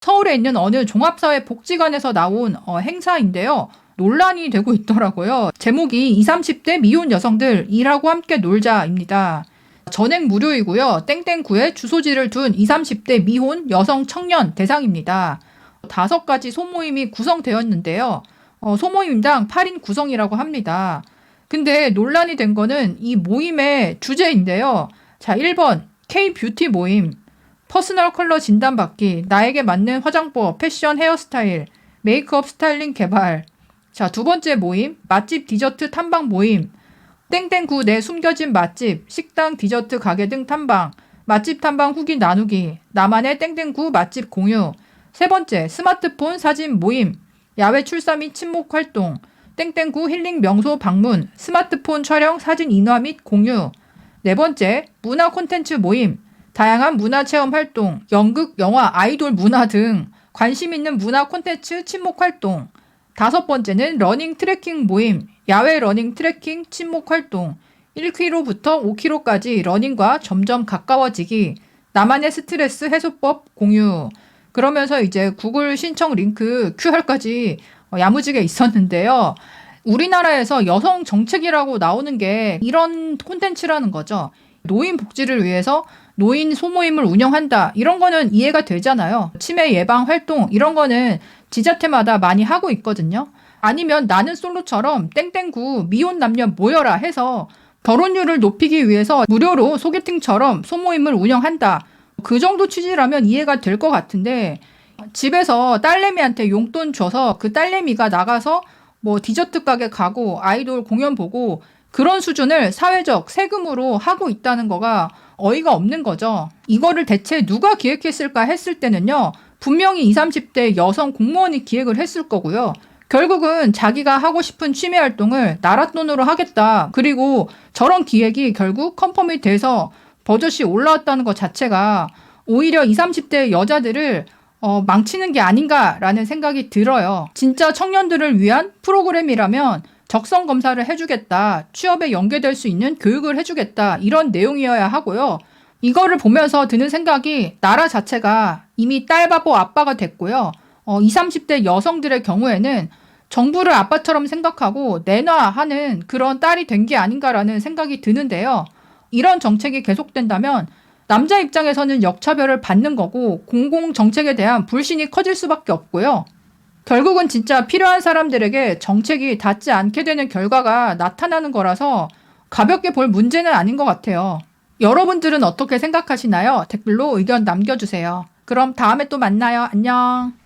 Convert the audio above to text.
서울에 있는 어느 종합사회 복지관에서 나온 어, 행사인데요. 논란이 되고 있더라고요. 제목이 20, 30대 미혼 여성들 일하고 함께 놀자입니다. 전액 무료이고요. 땡땡구에 주소지를 둔 20, 30대 미혼 여성 청년 대상입니다. 다섯 가지 소모임이 구성되었는데요. 어, 소모임당 8인 구성이라고 합니다. 근데 논란이 된 거는 이 모임의 주제인데요. 자, 1번 K-뷰티 모임. 퍼스널 컬러 진단받기, 나에게 맞는 화장법, 패션, 헤어스타일, 메이크업 스타일링 개발. 자, 두 번째 모임, 맛집 디저트 탐방 모임. 땡땡구 내 숨겨진 맛집, 식당, 디저트 가게 등 탐방, 맛집 탐방 후기 나누기, 나만의 땡땡구 맛집 공유. 세 번째, 스마트폰 사진 모임, 야외 출사 및 친목 활동, 땡땡구 힐링 명소 방문, 스마트폰 촬영 사진 인화 및 공유. 네 번째, 문화 콘텐츠 모임, 다양한 문화 체험 활동, 연극, 영화, 아이돌 문화 등 관심 있는 문화 콘텐츠 친목 활동. 다섯 번째는 러닝 트레킹 모임, 야외 러닝 트레킹 친목 활동. 1km부터 5km까지 러닝과 점점 가까워지기. 나만의 스트레스 해소법 공유. 그러면서 이제 구글 신청 링크 QR까지 어, 야무지게 있었는데요. 우리나라에서 여성 정책이라고 나오는 게 이런 콘텐츠라는 거죠. 노인 복지를 위해서 노인 소모임을 운영한다. 이런 거는 이해가 되잖아요. 치매 예방 활동 이런 거는 지자체마다 많이 하고 있거든요. 아니면 나는 솔로처럼 땡땡구 미혼 남녀 모여라 해서 결혼율을 높이기 위해서 무료로 소개팅처럼 소모임을 운영한다. 그 정도 취지라면 이해가 될 것 같은데 집에서 딸내미한테 용돈 줘서 그 딸내미가 나가서 뭐 디저트 가게 가고 아이돌 공연 보고 그런 수준을 사회적 세금으로 하고 있다는 거가 어이가 없는 거죠. 이거를 대체 누가 기획했을까 했을 때는요. 분명히 20, 30대 여성 공무원이 기획을 했을 거고요. 결국은 자기가 하고 싶은 취미 활동을 나라 돈으로 하겠다. 그리고 저런 기획이 결국 컨펌이 돼서 버젓이 올라왔다는 것 자체가 오히려 20, 30대 여자들을 어, 망치는 게 아닌가라는 생각이 들어요. 진짜 청년들을 위한 프로그램이라면 적성 검사를 해주겠다, 취업에 연계될 수 있는 교육을 해주겠다, 이런 내용이어야 하고요. 이거를 보면서 드는 생각이 나라 자체가 이미 딸바보 아빠가 됐고요. 어, 20, 30대 여성들의 경우에는 정부를 아빠처럼 생각하고 내놔하는 그런 딸이 된 게 아닌가라는 생각이 드는데요. 이런 정책이 계속된다면 남자 입장에서는 역차별을 받는 거고 공공 정책에 대한 불신이 커질 수밖에 없고요. 결국은 진짜 필요한 사람들에게 정책이 닿지 않게 되는 결과가 나타나는 거라서 가볍게 볼 문제는 아닌 것 같아요. 여러분들은 어떻게 생각하시나요? 댓글로 의견 남겨주세요. 그럼 다음에 또 만나요. 안녕.